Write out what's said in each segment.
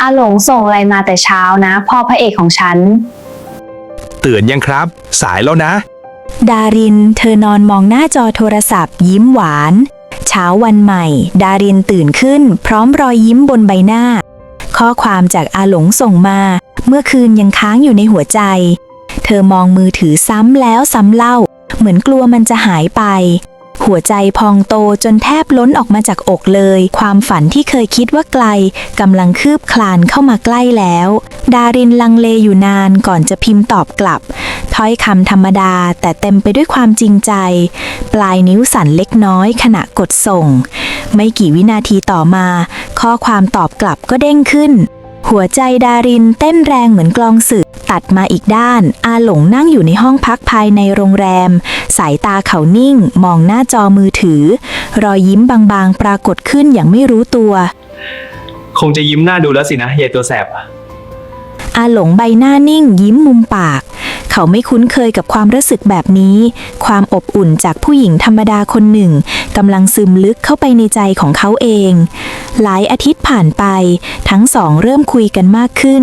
อาหลงส่งอะไรมาแต่เช้านะ พ่อพระเอกของฉัน ตื่นยังครับ สายแล้วนะ ดาริน เธอนอนมองหน้าจอโทรศัพท์ ยิ้มหวาน เช้าวันใหม่ ดารินตื่นขึ้น พร้อมรอยยิ้มบนใบหน้า ข้อความจากอาหลงส่งมา เมื่อคืนยังค้างอยู่ในหัวใจ เธอมองมือถือซ้ำแล้วซ้ำเล่า เหมือนกลัวมันจะหายไป หัวใจพองโตจนแทบล้นออกมาจากอกเลย ความฝันที่เคยคิดว่าไกลกำลังคืบคลานเข้ามาใกล้แล้ว ดารินลังเลอยู่นานก่อนจะพิมพ์ตอบกลับ ถ้อยคำธรรมดาแต่เต็มไปด้วยความจริงใจ ปลายนิ้วสั่นเล็กน้อยขณะกดส่ง ไม่กี่วินาทีต่อมา ข้อความตอบกลับก็เด้งขึ้น หัวใจดารินเต้นแรงเหมือนกลองสึก ตัดมาอีกด้าน อาหลงนั่งอยู่ในห้องพักภายในโรงแรม สายตาเขานิ่ง มองหน้าจอมือถือ รอยยิ้มบางๆ ปรากฏขึ้นอย่างไม่รู้ตัว คงจะยิ้มหน้าดูแล้วสินะยายตัวแสบอะอาหลงใบหน้านิ่งยิ้มมุมปาก เขาไม่คุ้นเคยกับความรู้สึกแบบนี้ ความอบอุ่นจากผู้หญิงธรรมดาคนหนึ่งกำลังซึมลึกเข้าไปในใจของเขาเอง หลายอาทิตย์ผ่านไป ทั้งสองเริ่มคุยกันมากขึ้น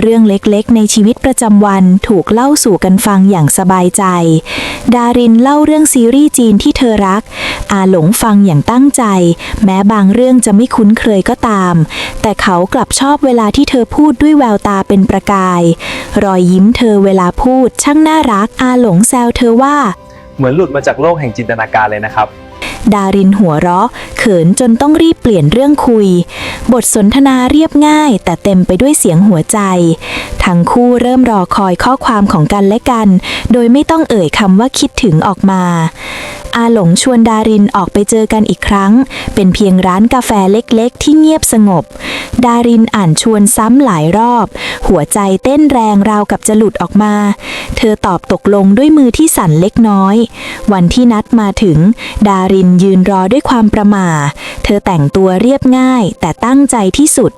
เรื่องเล็กๆ ในชีวิตประจำวันถูกเล่าสู่กันฟังอย่างสบายใจ ดารินเล่าเรื่องซีรีส์จีนที่เธอรัก อาหลงฟังอย่างตั้งใจ แม้บางเรื่องจะไม่คุ้นเคยก็ตาม แต่เขากลับชอบเวลาที่เธอพูดด้วยแววตาเป็นประกาย รอยยิ้มเธอเวลาพูดช่างน่ารักอาหลงแซวเธอว่า เหมือนหลุดมาจากโลกแห่งจินตนาการเลยนะครับ ดารินหัวเราะ เขินจนต้องรีบเปลี่ยนเรื่องคุย บทสนทนาเรียบง่าย แต่เต็มไปด้วยเสียงหัวใจ ทั้งคู่เริ่มรอคอยข้อความของกันและกัน โดยไม่ต้องเอ่ยคำว่าคิดถึงออกมา อาหลงชวนดารินออกไปเจอกันอีกครั้ง เป็นเพียงร้านกาแฟเล็กๆ ที่เงียบสงบ ดารินอ่านชวนซ้ำหลายรอบ หัวใจเต้นแรงราวกับจะหลุดออกมา เธอตอบตกลงด้วยมือที่สั่นเล็กน้อย วันที่นัดมาถึง ดารินยืนรอด้วยความประหม่าเธอแต่งตัวเรียบง่าย แต่ตั้งใจที่สุด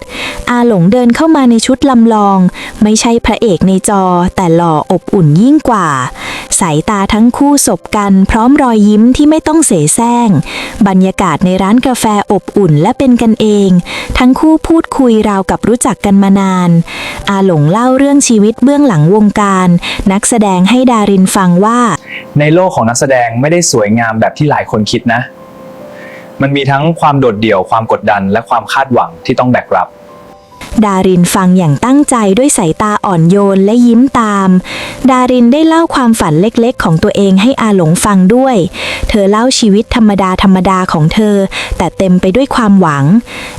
อาหลงเดินเข้ามาในชุดลำลอง ไม่ใช่พระเอกในจอ แต่หล่ออบอุ่นยิ่งกว่า สายตาทั้งคู่สบกันพร้อมรอยยิ้มที่ไม่ต้องเสแสร้ง บรรยากาศในร้านกาแฟอบอุ่นและเป็นกันเอง ทั้งคู่พูดคุยราวกับรู้จักกันมานาน อาหลงเล่าเรื่องชีวิตเบื้องหลังวงการ นักแสดงให้ดารินฟังว่า ในโลกของนักแสดงไม่ได้สวยงามแบบที่หลายคนคิดนะ มันมีทั้งความโดดเดี่ยวความกดดัน และความคาดหวังที่ต้องแบกรับ ดารินฟังอย่างตั้งใจด้วยสายตาอ่อนโยนและยิ้มตาม ดารินได้เล่าความฝันเล็กๆ ของตัวเองให้อาหลงฟังด้วย เธอเล่าชีวิตธรรมดาธรรมดาของเธอ แต่เต็มไปด้วยความหวัง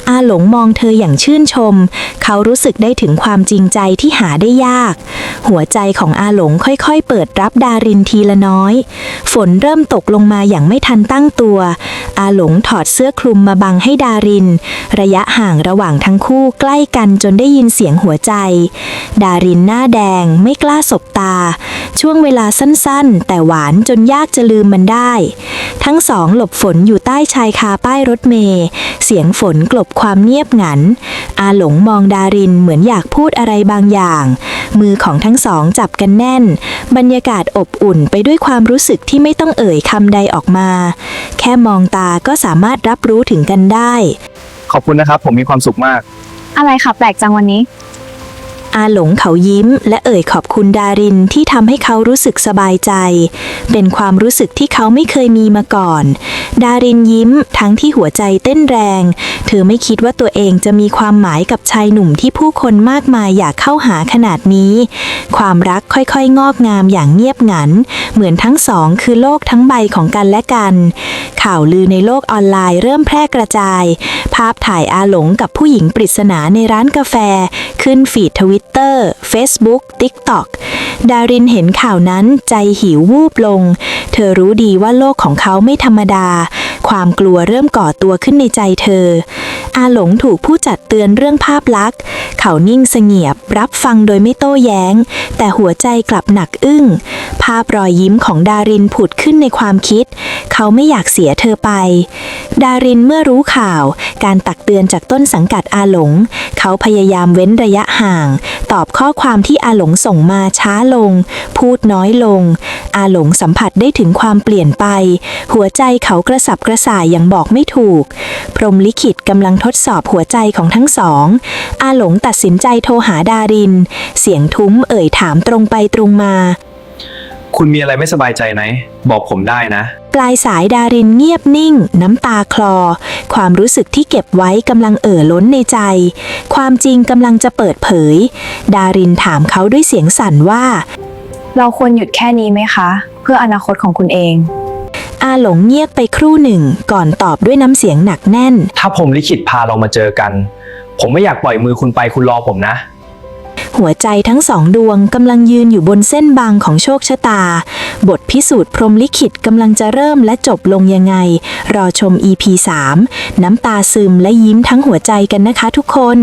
อาหลงมองเธออย่างชื่นชม เขารู้สึกได้ถึงความจริงใจที่หาได้ยาก หัวใจของอาหลงค่อยๆ เปิดรับดารินทีละน้อย ฝนเริ่มตกลงมาอย่างไม่ทันตั้งตัว อาหลงถอดเสื้อคลุมมาบังให้ดาริน ระยะห่างระหว่างทั้งคู่ใกล้กันนจนได้ยินเสียงหัวใจ ดารินหน้าแดงไม่กล้าสบตา ช่วงเวลาสั้นๆ แต่หวานจนยากจะลืมมันได้ ทั้งสองหลบฝนอยู่ใต้ชายคาป้ายรถเมล์เสียงฝนกลบความเงียบงัน อาหลงมองดารินเหมือนอยากพูดอะไรบางอย่าง มือของทั้งสองจับกันแน่น บรรยากาศอบอุ่นไปด้วยความรู้สึกที่ไม่ต้องเอ่ยคำใดออกมา แค่มองตาก็สามารถรับรู้ถึงกันได้ ขอบคุณนะครับ ผมมีความสุขมาก อะไรค่ะแปลกจังวันนี้ อาหลงเขายิ้ม และเอ่ยขอบคุณดารินที่ทำให้เขารู้สึกสบายใจ เป็นความรู้สึกที่เขาไม่เคยมีมาก่อน ดารินยิ้มทั้งที่หัวใจเต้นแรง เธอไม่คิดว่าตัวเองจะมีความหมายกับชายหนุ่มที่ผู้คนมากมายอยากเข้าหาขนาดนี้ ความรักค่อยๆ งอกงามอย่างเงียบงัน เหมือนทั้งสองคือโลกทั้งใบของกันและกัน ข่าวลือในโลกออนไลน์เริ่มแพร่กระจาย ภาพถ่ายอาหลงกับผู้หญิงปริศนาในร้านกาแฟ ขึ้นฟีดทวิต เตอร์ Facebook TikTok ดารินเห็นข่าวนั้นใจหิววูบลง เธอรู้ดีว่าโลกของเขาไม่ธรรมดา ความกลัวเริ่มก่อตัวขึ้นในใจเธอ อาหลงถูกผู้จัดเตือนเรื่องภาพลักษณ์ เขานิ่งเสงียบรับฟังโดยไม่โต้แย้ง แต่หัวใจกลับหนักอึ้ง ภาพรอยยิ้มของดารินผุดขึ้นในความคิด เขาไม่อยากเสียเธอไป ดารินเมื่อรู้ข่าว การตักเตือนจากต้นสังกัดอาหลง เขาพยายามเว้นระยะห่าง ตอบข้อความที่อาหลงส่งมาช้าลง พูดน้อยลง อาหลงสัมผัสได้ถึงความเปลี่ยนไป หัวใจเขากระสับกระส่ายอย่างบอกไม่ถูก พรหมลิขิตกำลังทดสอบหัวใจของทั้งสอง อาหลงตัดสินใจโทรหาดาริน เสียงทุ้มเอ่ยถามตรงไปตรงมา คุณมีอะไรไม่สบายใจไหม บอกผมได้นะ ปลายสายดารินเงียบนิ่ง น้ำตาคลอ ความรู้สึกที่เก็บไว้กำลังเอ่อล้นในใจ ความจริงกำลังจะเปิดเผย ดารินถามเขาด้วยเสียงสั่นว่า เราควรหยุดแค่นี้ไหมคะ เพื่ออนาคตของคุณเอง อาหลงเงียบไปครู่หนึ่ง ก่อนตอบด้วยน้ำเสียงหนักแน่น ถ้าผมลิขิตพาเรามาเจอกัน ผมไม่อยากปล่อยมือคุณไปคุณรอผมนะ หัวใจทั้งสองดวงกำลังยืนอยู่บนเส้นบางของโชคชะตา บทพิสูจน์พรหมลิขิตกำลังจะเริ่มและจบลงยังไง รอชม EP 3 น้ำตาซึมและยิ้มทั้งหัวใจกันนะคะทุกคน